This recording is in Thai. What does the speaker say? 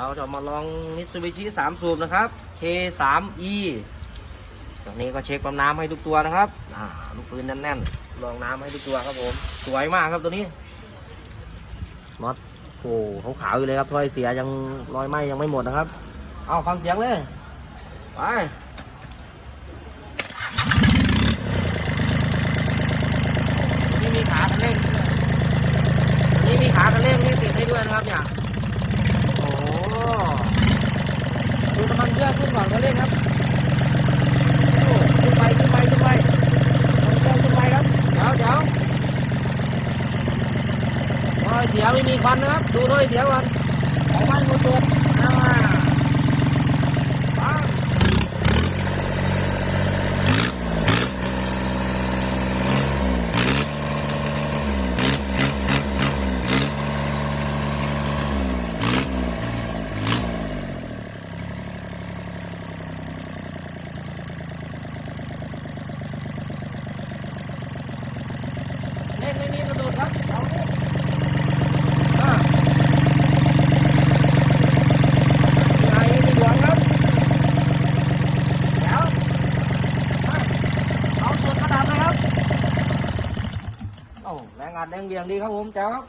เราจะมาลองมิตซูบิชิสามสูบนะครับ K3E ตรงนี้ก็เช็คความน้ำให้ทุกตัวนะครับลูกปืนแน่นๆลองน้ำให้ทุกตัวครับผม สวยมากครับตัวนี้น็อตโอ้เขาขาวอยู่เลยครับถ้อยเสียยังรอยไหมยังไม่หมดนะครับ เอาฟังเสียงเลย ไปนี่มีขาคันเร่งนี่มีขาคันเร่งนี่ติดให้ด้วยนะครับเนี่ย โอ้โห เพื่อกขึ้นก่อนคันเร่งครับขึ้นไปขึ้นไปขึ้นไปน้ำมันเครื่องขึ้นไปครับเดี๋ยวเดี๋ยวโอ้ยเสียไม่มีควันนะครับ ดูด้วยเสียก่อนของมันหมดตัวอ่าปัง เล่นไม่มีกระโดดครับเอาเลยอ่าไงไม่หลวงครับเดี๋ยวอะเอาส่วนกระดาษเลยครับโอ้ แรงอัดแรงเบี่ยงดีครับผมแจ๋วครับ